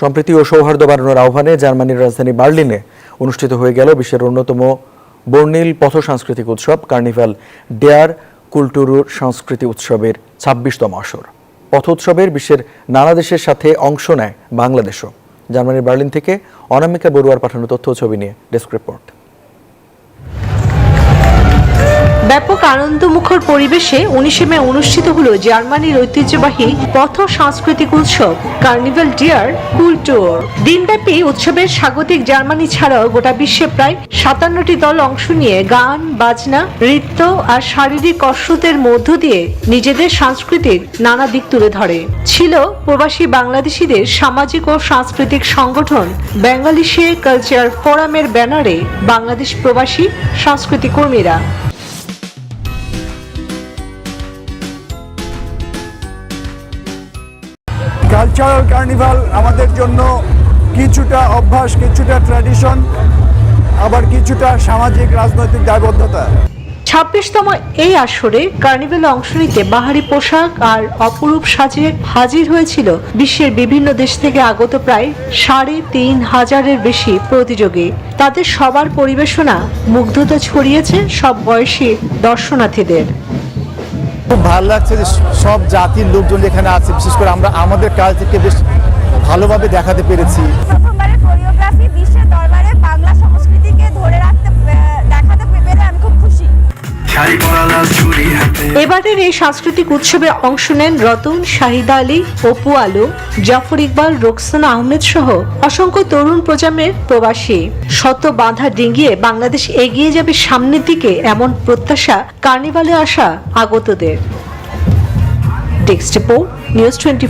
সম্প্রীতি ও সৌহার্দ্য বাড়ানোর আহ্বানে জার্মানির রাজধানী বার্লিনে অনুষ্ঠিত হয়ে গেল বিশ্বের অন্যতম বর্ণিল পথ সাংস্কৃতিক উৎসব, কার্নিভাল ডেয়ার কুলটুরুর সংস্কৃতি উৎসবের ছাব্বিশতম আসর। পথ উৎসবের বিশ্বের নানা দেশের সাথে অংশ নেয় বাংলাদেশও। জার্মানির বার্লিন থেকে অনামিকা বড়ুয়ার পাঠানো তথ্য ছবি নিয়ে ডেস্ক রিপোর্ট। ব্যাপক আনন্দমুখর পরিবেশে উনিশে মে অনুষ্ঠিত হল জার্মানির ঐতিহ্যবাহী পথ সাংস্কৃতিক উৎসব কার্নিভাল ডিয়ার কুল টুর দিনব্যাপী উৎসবের স্বাগতিক জার্মানি ছাড়াও গোটা বিশ্বে প্রায় সাতান্নটি দল অংশ নিয়ে গান, বাজনা, নৃত্য আর শারীরিক কসরতের মধ্য দিয়ে নিজেদের সাংস্কৃতিক নানা দিক তুলে ধরে। ছিল প্রবাসী বাংলাদেশিদের সামাজিক ও সাংস্কৃতিক সংগঠন বেঙ্গালিশে কালচার ফোরামের ব্যানারে বাংলাদেশ প্রবাসী সাংস্কৃতিক কর্মীরা। কালচারাল কার্নিভাল আমাদের জন্য কিছুটা অভ্যাস, কিছুটা ট্র্যাডিশন, আবার কিছুটা সামাজিক রাজনৈতিক দায়বদ্ধতা। ছাব্বিশতম এই আসরে কার্নিভেলে অংশ নিতে বাহারি পোশাক আর অপরূপ সাজে হাজির হয়েছিল বিশ্বের বিভিন্ন দেশ থেকে আগত প্রায় সাড়ে তিন হাজারের বেশি প্রতিযোগী। তাদের সবার পরিবেশনা মুগ্ধতা ছড়িয়েছে সব বয়সী দর্শনার্থীদের। খুব ভালো লাগছে যে সব জাতির লোকজন এখানে আছে। বিশেষ করে আমরা, আমাদের কালচারকে বেশ ভালোভাবে দেখাতে পেরেছি। এবারের এই সাংস্কৃতিক উৎসবে অংশ নেন রতন, শাহিদা আলী, অপু আলো, জাফর ইকবাল, রোকসানা আহমেদ সহ অসংখ্য তরুণ প্রজন্মের প্রবাসী। শত বাধা ডিঙ্গিয়ে বাংলাদেশ এগিয়ে যাবে সামনের দিকে এমন প্রত্যাশা কার্নিভালে আসা আগতদের। Desk report, news twenty